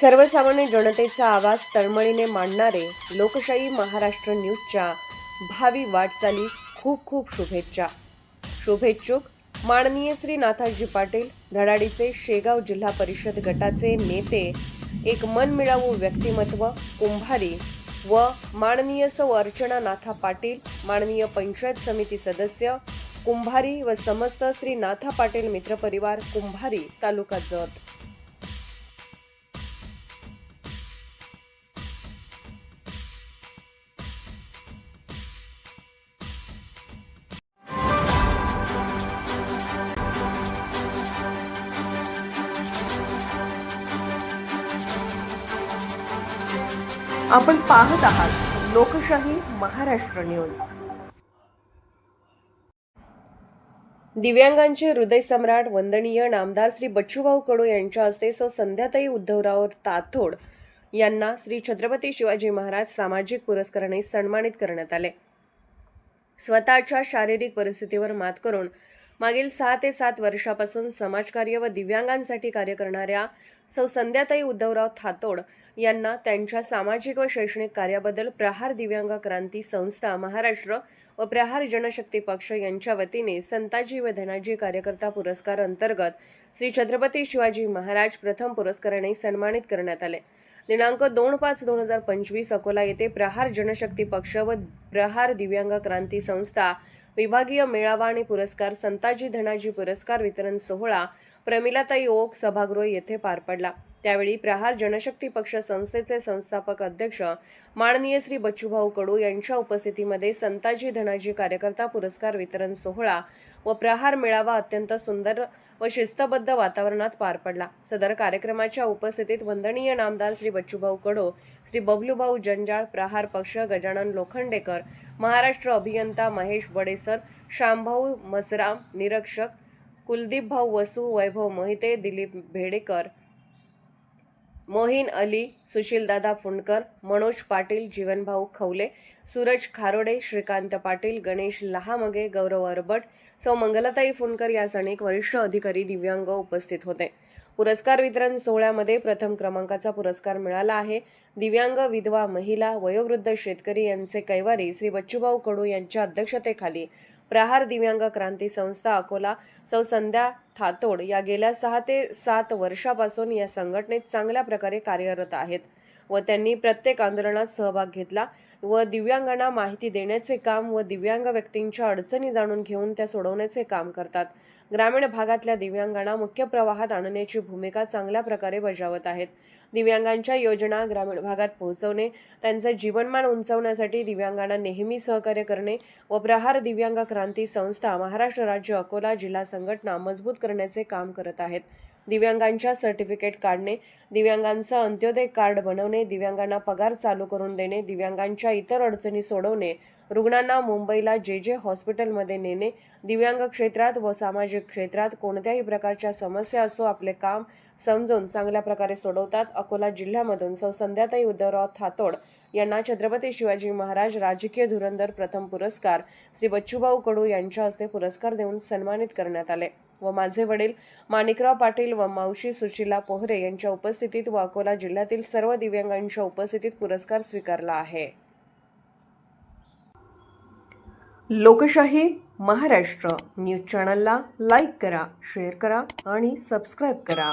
सर्वसामान्य जनतेचा आवाज तळमळीने मांडणारे लोकशाही महाराष्ट्र न्यूजच्या भावी वाटचालीस खूप खूप शुभेच्छा. शुभेच्छुक माननीय श्री नाथाजी पाटील धडाडीचे शेगाव जिल्हा परिषद गटाचे नेते एक मनमिळावू व्यक्तिमत्व कुंभारी व माननीय सौ अर्चना नाथा पाटील माननीय पंचायत समिती सदस्य कुंभारी व समस्त श्री नाथा पाटील मित्रपरिवार कुंभारी तालुका जत. आपण पाहत आहात लोकशाही महाराष्ट्र न्यूज. दिव्यांगांचे हृदय सम्राट वंदनीय नामदार श्री बच्चूभाऊ कडू यांच्या हस्ते सो संध्याताई उद्धवराव ताथोड यांना श्री छत्रपती शिवाजी महाराज सामाजिक पुरस्काराने सन्मानित करण्यात आले. स्वतःच्या शारीरिक परिस्थितीवर मात करून मागील सहा ते सात वर्षापासून समाजकार्य व दिव्यांगांसाठी कार्य करणाऱ्या सौ संध्याताई उद्धवराव थातोड यांना त्यांच्या सामाजिक व शैक्षणिक कार्याबद्दल प्रहार दिव्यांग क्रांती संस्था महाराष्ट्र व प्रहार जनशक्ती पक्ष यांच्या वतीने संताजी व धनाजी कार्यकर्ता पुरस्कार अंतर्गत श्री छत्रपती शिवाजी महाराज प्रथम पुरस्काराने सन्मानित करण्यात आले. दिनांक दोन पाच दोन हजार पंचवीस अकोला येथे प्रहार जनशक्ती पक्ष व प्रहार दिव्यांग क्रांती संस्था विभागीय मेळावा आणि पुरस्कार संताजी धनाजी पुरस्कार वितरण सोहळा प्रमिलाताई ओक सभागृह येथे पार पडला. त्यावेळी प्रहार जनशक्ती पक्ष संस्थेचे संस्थापक अध्यक्ष माननीय श्री बच्चूभाऊ कडू यांच्या उपस्थितीमध्ये संताजी धनाजी कार्यकर्ता पुरस्कार वितरण सोहळा व प्रहार मेळावा अत्यंत सुंदर व शिस्तबद्ध वातावरणात पार पडला. सदर कार्यक्रमाच्या उपस्थितीत वंदनीय नामदार श्री बच्चूभाऊ कडो श्री बबलूभाऊ जंजाळ प्रहार पक्ष गजानन लोखंडेकर महाराष्ट्र अभियंता महेश बडेसर श्यामभाऊ मसराम निरीक्षक कुलदीप भाऊ वसू वैभव मोहिते दिलीप भेडेकर मोहीन अली सुशीलदादा फुंडकर मनोज पाटील जीवनभाऊ खवले सूरज खारोडे श्रीकांत पाटील गणेश लहामगे गौरव अरबट सौ मंगलताई फुंडकर या अनेक वरिष्ठ अधिकारी दिव्यांग उपस्थित होते. पुरस्कार वितरण सोहळ्यामध्ये प्रथम क्रमांकाचा पुरस्कार मिळाला आहे. दिव्यांग विधवा महिला वयोवृद्ध शेतकरी यांचे कैवारी श्री बच्चूभाऊ कडू यांच्या अध्यक्षतेखाली प्रहार दिव्यांग क्रांती संस्था अकोला सौ संध्या थातोड या गेल्या सहा ते सात वर्षापासून या संघटनेत चांगल्या प्रकारे कार्यरत आहेत. व त्यांनी प्रत्येक आंदोलनात सहभाग घेतला व दिव्यांगांना माहिती देण्याचे काम व दिव्यांग व्यक्तींच्या अडचणी जाणून घेऊन त्या सोडवण्याचे काम करतात. ग्रामीण भागातल्या दिव्यांगांना मुख्य प्रवाहात आणण्याची भूमिका चांगल्या प्रकारे बजावत आहेत. दिव्यांगांच्या योजना ग्रामीण भागात पोहोचवणे त्यांचे जीवनमान उंचावण्यासाठी दिव्यांगांना नेहमी सहकार्य करणे व प्रहार दिव्यांग क्रांती संस्था महाराष्ट्र राज्य अकोला जिल्हा संघटना मजबूत करण्याचे काम करत आहेत. दिव्यांगांच्या सर्टिफिकेट काढणे दिव्यांगांचं अंत्योदय कार्ड बनवणे दिव्यांगांना पगार चालू करून देणे दिव्यांगांच्या इतर अडचणी सोडवणे रुग्णांना मुंबईला जे जे हॉस्पिटलमध्ये नेणे दिव्यांग क्षेत्रात व सामाजिक क्षेत्रात कोणत्याही प्रकारच्या समस्या असो आपले काम समजून चांगल्या प्रकारे सोडवतात. अकोला जिल्ह्यामधून सौ संध्याताई उद्धवराव थातोड यांना छत्रपती शिवाजी महाराज राजकीय धुरंधर प्रथम पुरस्कार श्री बच्चूभाऊ कडू यांच्या हस्ते पुरस्कार देऊन सन्मानित करण्यात आले. व माझे वडील माणिकराव पाटील व मावशी सुशीला पोहरे यांच्या उपस्थितीत व अकोला जिल्ह्यातील सर्व दिव्यांगांच्या उपस्थितीत पुरस्कार स्वीकारला आहे. लोकशाही महाराष्ट्र न्यूज चॅनलला लाईक करा शेअर करा आणि सबस्क्राईब करा.